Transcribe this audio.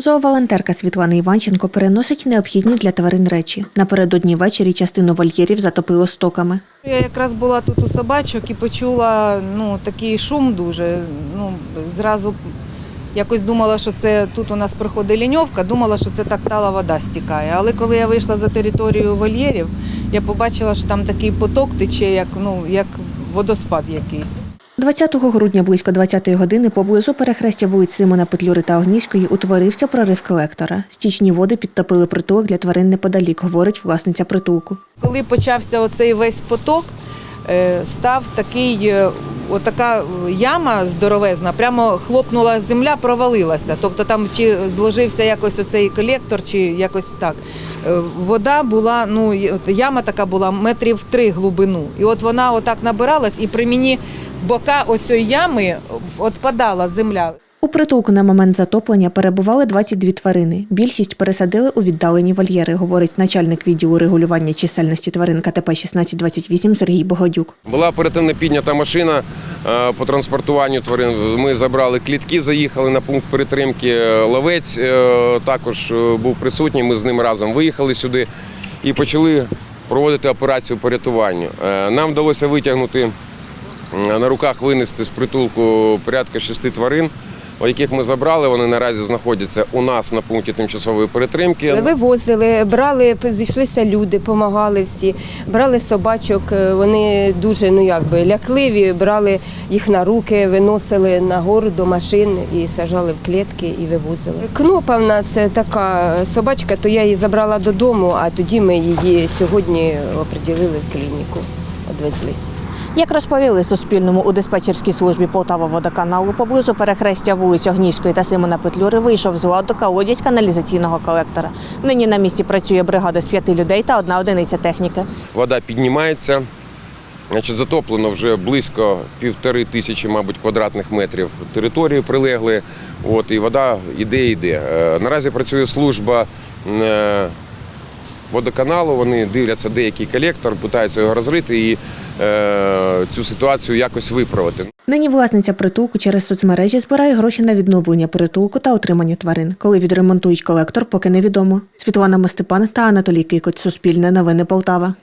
Зооволонтерка Світлана Іванченко переносить необхідні для тварин речі. Напередодні ввечері частину вольєрів затопило стоками. Я якраз була тут у собачок і почула ну, такий шум дуже. Ну, зразу якось думала, що це тут у нас проходить ліньовка, думала, що це так тала вода стікає. Але коли я вийшла за територію вольєрів, я побачила, що там такий поток тече, як, ну, як водоспад якийсь. 20 грудня близько 20-ї години поблизу перехрестя вулиць Симона Петлюри та Огнівської утворився прорив колектора. Стічні води підтопили притулок для тварин неподалік, говорить власниця притулку. Коли почався оцей весь поток, е, став такий, е, отака яма здоровезна, прямо хлопнула земля, провалилася. Тобто там чи зложився якось оцей колектор, чи якось так. Е, Вода була, ну яма така була метрів три глибину. І от вона отак набиралась, і при мені бока оцієї ями відпадала земля. У притулку на момент затоплення перебували 22 тварини. Більшість пересадили у віддалені вольєри, говорить начальник відділу регулювання чисельності тварин КТП 1628 Сергій Богодюк. Була оперативно піднята машина е, по транспортуванню тварин. Ми забрали клітки, заїхали на пункт перетримки. Ловець е, також е, був присутній. Ми з ним разом виїхали сюди і почали проводити операцію по рятуванню. Е, Нам вдалося витягнути е, на руках винести з притулку порядка шести тварин. Яких ми забрали, вони наразі знаходяться у нас на пункті тимчасової перетримки. Вивозили, брали, зійшлися люди, допомагали всі, брали собачок, е, вони дуже ну якби лякливі, брали їх на руки, виносили на гору до машин і сажали в клітки і вивозили. Кнопа в нас е, така собачка, то я її забрала додому, а тоді ми її сьогодні оприділили в клініку, відвезли. Як розповіли Суспільному у диспетчерській службі Полтава водоканалу, поблизу перехрестя вулиць Огнівської та Симона Петлюри вийшов з ладу колодязь каналізаційного колектора. Нині на місці працює бригада з п'яти людей та одна одиниця техніки. Вода піднімається. Значить, затоплено вже близько півтори тисячі, мабуть, квадратних метрів території прилегли. От, і вода йде, йде. Е, Наразі працює служба е, водоканалу. Вони дивляться деякий колектор, намагаються його розрити і е, цю ситуацію якось виправити. Нині власниця притулку через соцмережі збирає гроші на відновлення притулку та отримання тварин. Коли відремонтують колектор, поки невідомо. Світлана Мостепан та Анатолій Кикоць. Суспільне новини Полтава.